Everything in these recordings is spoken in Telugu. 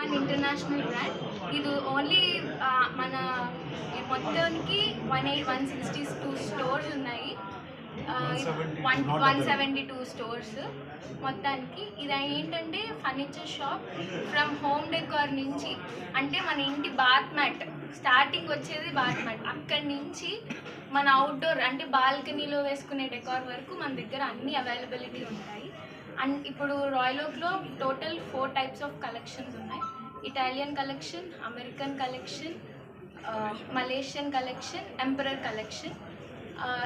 One international brand. ఇది ఓన్లీ మన మొత్తానికి one eight one sixty two stores ఉన్నాయి. One one seventy two stores మొత్తానికి. ఇది ఏంటంటే furniture shop from home decor నుంచి అంటే మన ఇంటి బాత్ మ్యాట్ స్టార్టింగ్ వచ్చేది బాత్ మ్యాట్. అక్కడి నుంచి మన అవుట్డోర్ అంటే బాల్కనీలో వేసుకునే డెకార్ వరకు మన దగ్గర అన్ని అవైలబిలిటీ ఉంటాయి. అండ్ ఇప్పుడు royal ఓక్లో total four types of collections ఉన్నాయి. Italian collection American collection Malaysian collection emperor collection.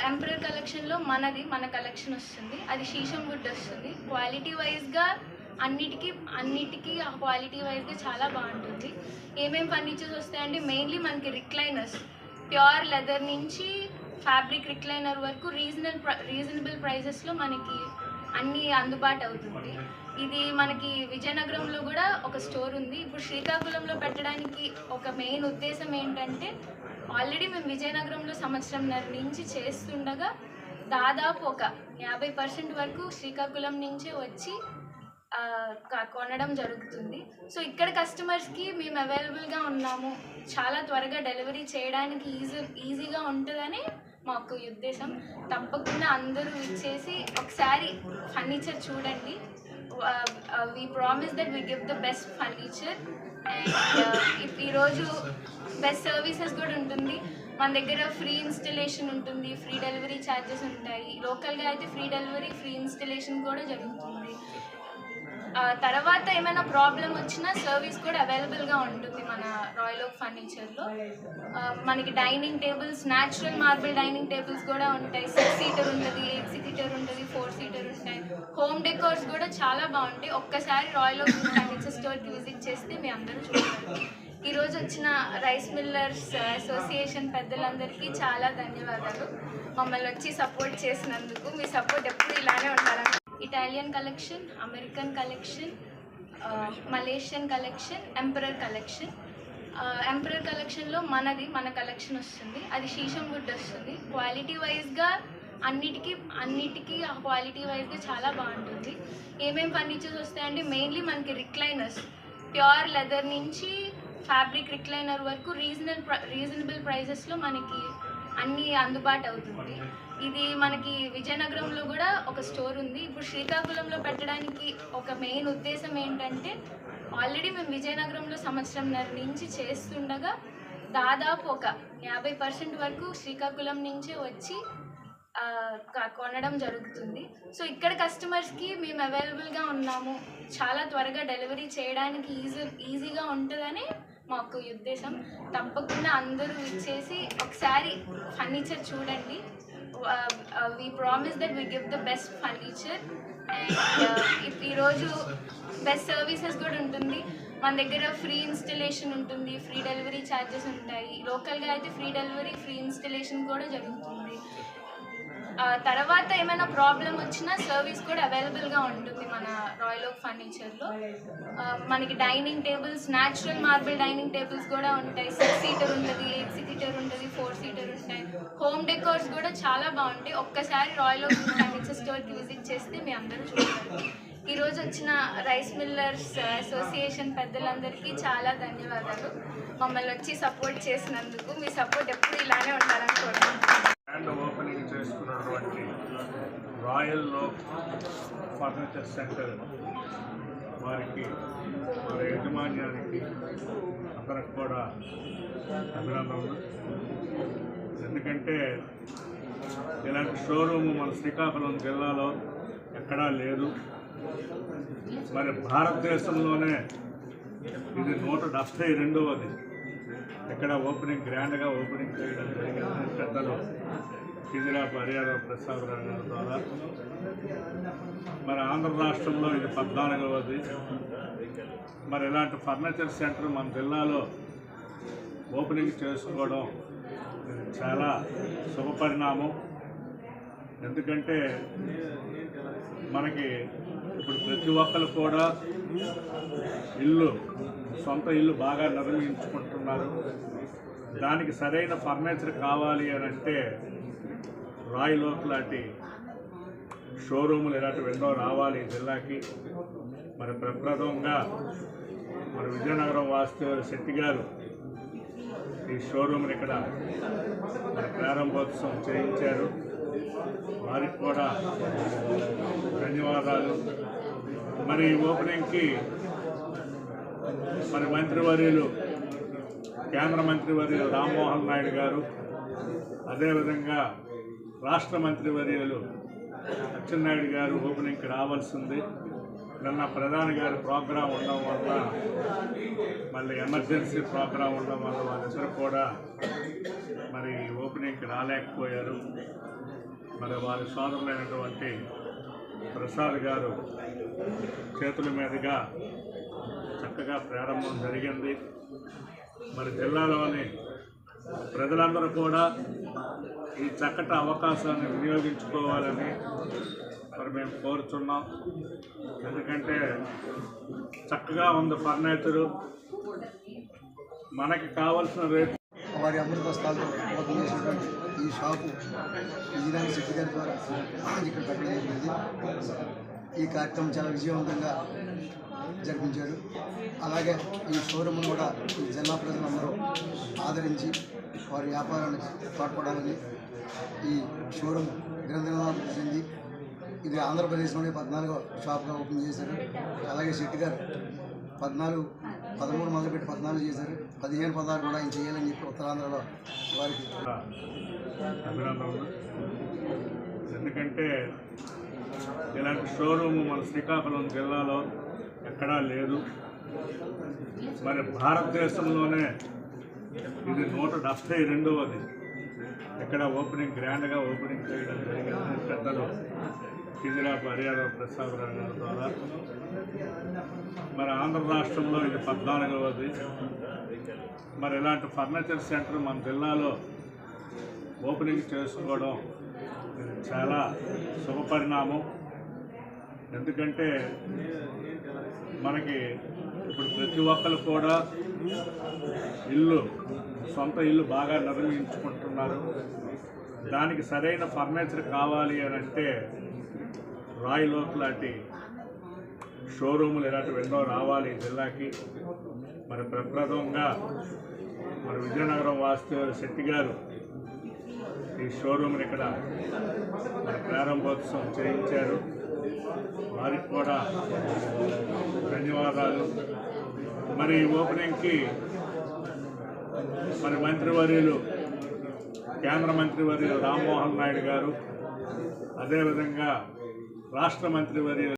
Emperor కలెక్షన్లో మనది మన కలెక్షన్ వస్తుంది. అది శీషం గుడ్ వస్తుంది. క్వాలిటీ వైజ్గా అన్నిటికీ అన్నిటికీ ఆ క్వాలిటీ వైజ్గా చాలా బాగుంటుంది. ఏమేమి ఫర్నిచర్స్ వస్తాయంటే మెయిన్లీ మనకి రిక్లైనర్స్. ప్యూర్ లెదర్ నుంచి ఫ్యాబ్రిక్ రిక్లైనర్ వరకు రీజనల్ రీజనబుల్ ప్రైజెస్లో మనకి అన్నీ అందుబాటు అవుతుంది. ఇది మనకి విజయనగరంలో కూడా ఒక స్టోర్ ఉంది. ఇప్పుడు శ్రీకాకుళంలో పెట్టడానికి ఒక మెయిన్ ఉద్దేశం ఏంటంటే ఆల్రెడీ మేము విజయనగరంలో సంవత్సరంన్నర నుంచి చేస్తుండగా దాదాపు ఒక యాభై పర్సెంట్ వరకు శ్రీకాకుళం నుంచే వచ్చి కొనడం జరుగుతుంది. సో ఇక్కడ కస్టమర్స్కి మేము అవైలబుల్గా ఉన్నాము. చాలా త్వరగా డెలివరీ చేయడానికి ఈజీ ఈజీగా ఉంటుందని మాకు ఉద్దేశం తప్పకుండా అందరూ ఇచ్చేసి ఒకసారి ఫర్నిచర్ చూడండి. We promise that we give the best furniture and ఈరోజు బెస్ట్ సర్వీసెస్ కూడా ఉంటుంది. మన దగ్గర ఫ్రీ ఇన్స్టలేషన్ ఉంటుంది ఫ్రీ డెలివరీ ఛార్జెస్ ఉంటాయి. లోకల్గా అయితే ఫ్రీ డెలివరీ ఫ్రీ ఇన్స్టలేషన్ కూడా జరుగుతుంది. తర్వాత ఏమైనా ప్రాబ్లం వచ్చినా సర్వీస్ కూడా అవైలబుల్గా ఉంటుంది మన రాయల్ ఓక్ ఫర్నిచర్లో. మనకి dining tables natural marble dining tables కూడా ఉంటాయి. సిక్స్ సీటర్ ఉంటుంది ఎయిట్ సీటర్ ఉంటుంది ఫోర్ సీటర్ ఉంటాయి. హోమ్ డెకోర్స్ కూడా చాలా బాగుంటాయి. ఒక్కసారి రాయల్ ఓక్ ఫర్నిచర్ స్టోర్కి విజిట్ చేస్తే మీ అందరూ చూస్తారు. ఈరోజు వచ్చిన రైస్ మిల్లర్స్ అసోసియేషన్ పెద్దలందరికీ చాలా ధన్యవాదాలు. మమ్మల్ని వచ్చి సపోర్ట్ చేసినందుకు మీ సపోర్ట్ ఎప్పుడు ఇలానే ఉండాలని Italian collection American collection Malaysian collection emperor collection emperor కలెక్షన్లో మనది మన కలెక్షన్ వస్తుంది. అది శీషం గుడ్ వస్తుంది. క్వాలిటీ వైజ్గా అన్నిటికీ అన్నిటికీ ఆ క్వాలిటీ వైజ్గా చాలా బాగుంటుంది. ఏమేమి ఫర్నిచర్స్ వస్తాయంటే మెయిన్లీ మనకి రిక్లైనర్స్ ప్యూర్ లెదర్ నుంచి ఫ్యాబ్రిక్ రిక్లైనర్ వరకు రీజనల్ రీజనబుల్ ప్రైజెస్లో మనకి అన్నీ అందుబాటు అవుతుంది. ఇది మనకి విజయనగరంలో కూడా ఒక స్టోర్ ఉంది. ఇప్పుడు శ్రీకాకుళంలో పెట్టడానికి ఒక మెయిన్ ఉద్దేశం ఏంటంటే ఆల్రెడీ మేము విజయనగరంలో సంవత్సరంన్నర నుంచి చేస్తుండగా దాదాపు ఒక యాభై పర్సెంట్ వరకు శ్రీకాకుళం నుంచే వచ్చి కొనడం జరుగుతుంది. సో ఇక్కడ కస్టమర్స్కి మేము అవైలబుల్గా ఉన్నాము. చాలా త్వరగా డెలివరీ చేయడానికి ఈజీ ఈజీగా ఉంటుందని మాకు ఉద్దేశం. తప్పకుండా అందరూ ఇచ్చేసి ఒకసారి ఫర్నిచర్ చూడండి. We promise that we give the best furniture and ఈరోజు బెస్ట్ సర్వీసెస్ కూడా ఉంటుంది మన దగ్గర ఫ్రీ ఇన్స్టలేషన్ ఉంటుంది ఫ్రీ డెలివరీ ఛార్జెస్ ఉంటాయి. లోకల్గా అయితే ఫ్రీ డెలివరీ ఫ్రీ ఇన్స్టలేషన్ కూడా జరుగుతుంది. తర్వాత ఏమైనా ప్రాబ్లం వచ్చినా సర్వీస్ కూడా అవైలబుల్గా ఉంటుంది మన రాయల్ ఓక్ ఫర్నిచర్లో. మనకి dining tables natural marble dining tables కూడా ఉంటాయి. సిక్స్ సీటర్ ఉంటుంది ఎయిట్ సీటర్ ఉంటుంది ఫోర్ సీటర్ ఉంటాయి. హోమ్ డెకోర్స్ కూడా చాలా బాగుంటాయి. ఒక్కసారి రాయల్ ఓక్ ఫర్నిచర్ స్టోర్కి విజిట్ చేస్తే మీ అందరూ చూస్తారు ఈరోజు వచ్చిన రైస్ మిల్లర్స్ అసోసియేషన్ పెద్దలందరికీ చాలా ధన్యవాదాలు. మమ్మల్ని వచ్చి సపోర్ట్ చేసినందుకు మీ సపోర్ట్ ఎప్పుడు ఇలానే ఉండాలని కోరుకుంటున్నాను. చేసుకున్నటువంటి రాయల్ లోక్ ఫర్నిచర్ సెంటర్ వారికి వారి యాజమాన్యానికి అందరికి కూడా అభినందనలు. ఎందుకంటే ఇలాంటి షోరూమ్ మన శ్రీకాకుళం జిల్లాలో ఎక్కడా లేదు. మరి భారతదేశంలోనే ఇది నూట డెబ్భై రెండవది. ఇక్కడ ఓపెనింగ్ గ్రాండ్గా ఓపెనింగ్ చేయడం జరిగింది. పెద్దలు కిజిరా హరియాణ ప్రసాద్ గారి ద్వారా. మరి ఆంధ్ర రాష్ట్రంలో ఇది పద్నాలుగవది. మరి ఇలాంటి ఫర్నిచర్ సెంటర్ మన జిల్లాలో ఓపెనింగ్ చేసుకోవడం చాలా శుభపరిణామం ఎందుకంటే మనకి ఇప్పుడు ప్రతి ఒక్కరు కూడా ఇల్లు సొంత ఇల్లు బాగా నిర్మించుకుంటున్నారు. దానికి సరైన ఫర్నిచర్ కావాలి అని అంటే రాయల్ ఓక్ లాంటి షోరూములు ఇలాంటివి ఎన్నో రావాలి ఈ జిల్లాకి. మరి ప్రప్రథమంగా మరి విజయనగరం వాస్తు శెట్టి గారు ఈ షోరూమ్ని ఇక్కడ ప్రారంభోత్సవం చేయించారు. వారికి కూడా ధన్యవాదాలు. మరి ఈ ఓపెనింగ్కి మరి మంత్రివర్యులు కేంద్ర మంత్రివర్యులు రామ్మోహన్ నాయుడు గారు అదేవిధంగా రాష్ట్ర మంత్రివర్యులు అచ్చెన్నాయుడు గారు ఓపెనింగ్కి రావాల్సింది. నిన్న ప్రధాని గారి ప్రోగ్రాం ఉండడం వల్ల మళ్ళీ ఎమర్జెన్సీ ప్రోగ్రాం ఉండడం వల్ల వాళ్ళిద్దరు కూడా మరి ఓపెనింగ్కి రాలేకపోయారు. మరి వారి సోదరులైనటువంటి ప్రసాద్ గారు చేతుల మీదుగా చక్కగా ప్రారంభం జరిగింది. మరి జిల్లాలోని ప్రజలందరూ కూడా ఈ చక్కటి అవకాశాన్ని వినియోగించుకోవాలని మరి మేము కోరుతున్నాం ఎందుకంటే చక్కగా ఉంది ఫర్నిచరు. మనకి కావలసిన రేటు వారి అమృత స్థాయిలో ఓపెన్ చేసినటువంటి ఈ షాపు ఇంజనీరింగ్ సెక్రటరీ ద్వారా ఇక్కడ పెట్టడం జరిగింది. ఈ కార్యక్రమం చాలా విజయవంతంగా జరిపించారు. అలాగే ఈ షోరూమ్ కూడా ఈ జిల్లా ప్రజలందరూ ఆదరించి వారి వ్యాపారాన్ని తోడ్పడాలని ఈ షోరూమ్ గ్రంథనాభివృద్ధి చెంది ఇది ఆంధ్రప్రదేశ్లోనే పద్నాలుగో షాప్గా ఓపెన్ చేశారు. అలాగే శెట్టి గారు పద్నాలుగు పదమూడు మొదలుపెట్టి పద్నాలుగు చేశారు. పదిహేను పదహారు కూడా ఆయన చేయాలని చెప్పి ఉత్తరాంధ్రలో వారికి ఎందుకంటే ఇలాంటి షోరూమ్ మన శ్రీకాకుళం జిల్లాలో ఎక్కడా లేదు. మరి భారతదేశంలోనే ఇది నూట డెబ్బై రెండవది. ఇక్కడ ఓపెనింగ్ గ్రాండ్గా ఓపెనింగ్ చేయడం జరిగింది. పెద్దలు కిజిరాపు హరియాణ ప్రసాద్ గారి ద్వారా. మరి ఆంధ్ర రాష్ట్రంలో ఇది పద్నాలుగవది. మరి ఇలాంటి ఫర్నిచర్ సెంటర్ మన జిల్లాలో ఓపెనింగ్ చేసుకోవడం చాలా శుభపరిణామం. ఎందుకంటే మనకి ఇప్పుడు ప్రతి ఒక్కరు కూడా ఇల్లు సొంత ఇల్లు బాగా నిర్మించుకుంటున్నారు. దానికి సరైన ఫర్నిచర్ కావాలి అని అంటే రాయ్ లోక్ లాంటి షోరూములు ఇలాంటివి ఎన్నో రావాలి జిల్లాకి. మరి ప్రప్రదంగా మరి విజయనగరం వాస్తు శెట్టి గారు ఈ షోరూమ్ని ఇక్కడ ప్రారంభోత్సవం చేయించారు. వారికి కూడా ధన్యవాదాలు. మరి ఈ ఓపెనింగ్కి మరి మంత్రివర్యులు కేంద్ర మంత్రివర్యులు రామ్మోహన్ నాయుడు గారు అదేవిధంగా రాష్ట్ర మంత్రివర్యులు